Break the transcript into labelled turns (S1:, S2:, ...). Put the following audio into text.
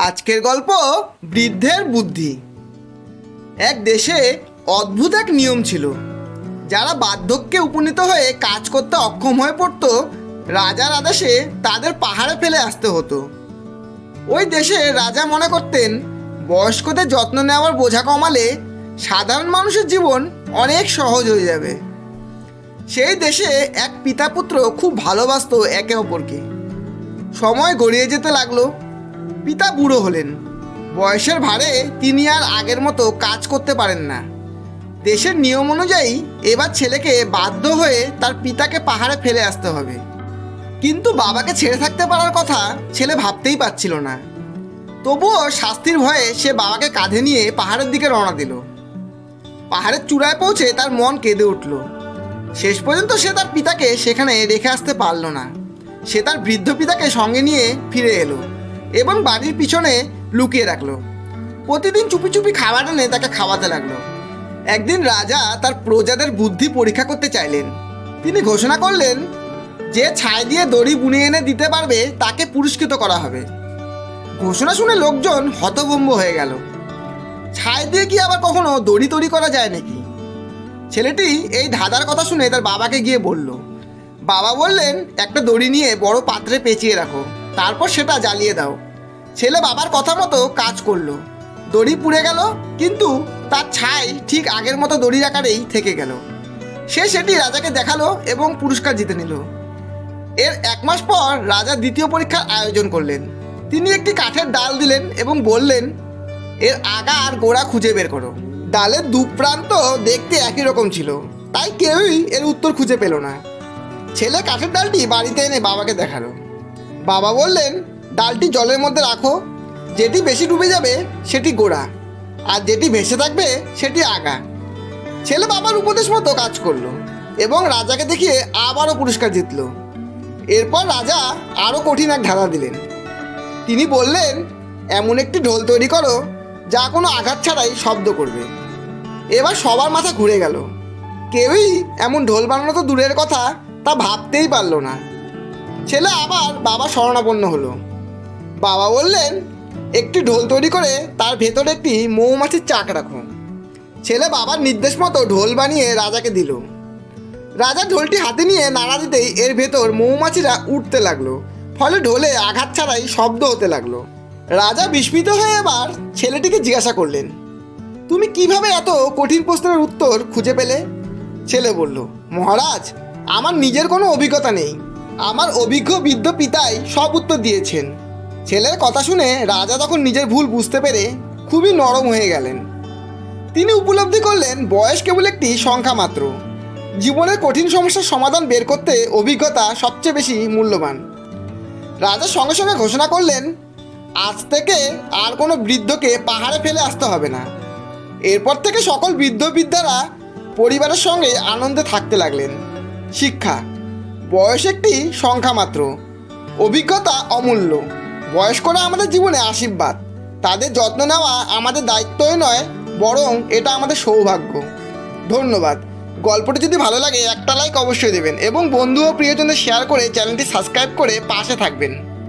S1: আজকের গল্প বৃদ্ধের বুদ্ধি। এক দেশে অদ্ভুত এক নিয়ম ছিল। যারা বার্ধক্যে উপনীত হয়ে কাজ করতে অক্ষম হয়ে পড়তো রাজার আদেশে তাদের পাহাড়ে ফেলে আসতে হতো। ওই দেশে রাজা মনে করতেন, বয়স্কদের যত্ন নেওয়ার বোঝা কমালে সাধারণ মানুষের জীবন অনেক সহজ হয়ে যাবে। সেই দেশে এক পিতা পুত্র খুব ভালোবাসতো একে অপরকে। সময় গড়িয়ে যেতে লাগল। পিতা বুড়ো হলেন। বয়সের ভারে তিনি আর আগের মতো কাজ করতে পারেন না। দেশের নিয়ম অনুযায়ী এবার ছেলেকে বাধ্য হয়ে তার পিতাকে পাহাড়ে ফেলে আসতে হবে। কিন্তু বাবাকে ছেড়ে থাকতে পারার কথা ছেলে ভাবতেই পারছিল না। তবুও শাস্তির ভয়ে সে বাবাকে কাঁধে নিয়ে পাহাড়ের দিকে রওনা দিল। পাহাড়ের চূড়ায় পৌঁছে তার মন কেঁদে উঠল। শেষ পর্যন্ত সে তার পিতাকে সেখানে রেখে আসতে পারল না। সে তার বৃদ্ধ পিতাকে সঙ্গে নিয়ে ফিরে এলো। এবং বাড়ির পিছনে লুকিয়ে রাখল। প্রতিদিন চুপি চুপি খাবার এনে তাকে খাওয়াতে লাগল। একদিন রাজা তার প্রজাদের বুদ্ধি পরীক্ষা করতে চাইলেন। তিনি ঘোষণা করলেন, যে ছাই দিয়ে দড়ি বুনে এনে দিতে পারবে, তাকে পুরস্কৃত করা হবে। ঘোষণা শুনে লোকজন হতভম্ব হয়ে গেল। ছাই দিয়ে কি আবার কখনো দড়ি তৈরি করা যায় নাকি? ছেলেটি এই ধাঁধার কথা শুনে তার বাবাকে গিয়ে বলল, বাবা বললেন, একটা দড়ি নিয়ে বড় পাত্রে পেঁচিয়ে রাখো। তারপর সেটা জ্বালিয়ে দাও। ছেলে বাবার কথা মতো কাজ করল। দড়ি পুড়ে গেল, কিন্তু তার ছাই ঠিক আগের মতো দড়ির আকারেই থেকে গেল। সে সেটি রাজাকে দেখাল এবং পুরস্কার জিতে নিল। এর এক মাস পর রাজা দ্বিতীয় পরীক্ষার আয়োজন করলেন। তিনি একটি কাঠের ডাল দিলেন এবং বললেন, এর আগা আর গোড়া খুঁজে বের করো। ডালের দু প্রান্ত দেখতে একই রকম ছিল। তাই কেউই এর উত্তর খুঁজে পেল না। ছেলে কাঠের ডালটি বাড়িতে এনে বাবাকে দেখাল। বাবা বললেন, ডালটি জলের মধ্যে রাখো। যেটি বেশি ডুবে যাবে, সেটি গোড়া। আর যেটি ভেসে থাকবে, সেটি আগা। ছেলে বাবার উপদেশ মতো কাজ করল এবং রাজাকে দেখিয়ে আবারও পুরস্কার জিতল। এরপর রাজা আরও কঠিন এক ধাঁধা দিলেন। তিনি বললেন, এমন একটি ঢোল তৈরি করো, যা কোনো আঘাত ছাড়াই শব্দ করবে। এবার সবার মাথা ঘুরে গেল। কেউই এমন ঢোল বানানো তো দূরের কথা তা ভাবতেই পারল না। ছেলে আবার বাবা শরণাপন্ন হলো। বাবা বললেন, একটি ঢোল তৈরি করে তার ভেতরে একটি মৌমাছির চাক রাখো। ছেলে বাবার নির্দেশ মতো ঢোল বানিয়ে রাজাকে দিল। রাজা ঢোলটি হাতে নিয়ে নাড়া দিতেই এর ভেতর মৌমাছিরা উঠতে লাগল, ফলে ঢোলে আঘাত ছাড়াই শব্দ হতে লাগল। রাজা বিস্মিত হয়ে এবার ছেলেটিকে জিজ্ঞাসা করলেন, তুমি কীভাবে এত কঠিন প্রশ্নের উত্তর খুঁজে পেলে? ছেলে বলল, মহারাজ, আমার নিজের কোনো অভিজ্ঞতা নেই। আমার অভিজ্ঞ বৃদ্ধ পিতাই সব উত্তর দিয়েছেন। ছেলের কথা শুনে রাজা তখন নিজের ভুল বুঝতে পেরে খুবই নরম হয়ে গেলেন। তিনি উপলব্ধি করলেন, বয়স কেবল একটি সংখ্যা মাত্র। জীবনের কঠিন সমস্যার সমাধান বের করতে অভিজ্ঞতা সবচেয়ে বেশি মূল্যবান। রাজা সঙ্গে সঙ্গে ঘোষণা করলেন, আজ থেকে আর কোনো বৃদ্ধকে পাহাড়ে ফেলে আসতে হবে না। এরপর থেকে সকল বৃদ্ধ বৃদ্ধারা পরিবারের সঙ্গে আনন্দে থাকতে লাগলেন। শিক্ষা বয়স একটি সংখ্যা মাত্র। অভিজ্ঞতা অমূল্য। বয়স্করা আমাদের জীবনে আশীর্বাদ। তাদের যত্ন নেওয়া আমাদের দায়িত্বই নয়, বরং এটা আমাদের সৌভাগ্য। ধন্যবাদ। গল্পটি যদি ভালো লাগে একটা লাইক অবশ্যই দেবেন এবং বন্ধু ও প্রিয়জনদের শেয়ার করে চ্যানেলটি সাবস্ক্রাইব করে পাশে থাকবেন।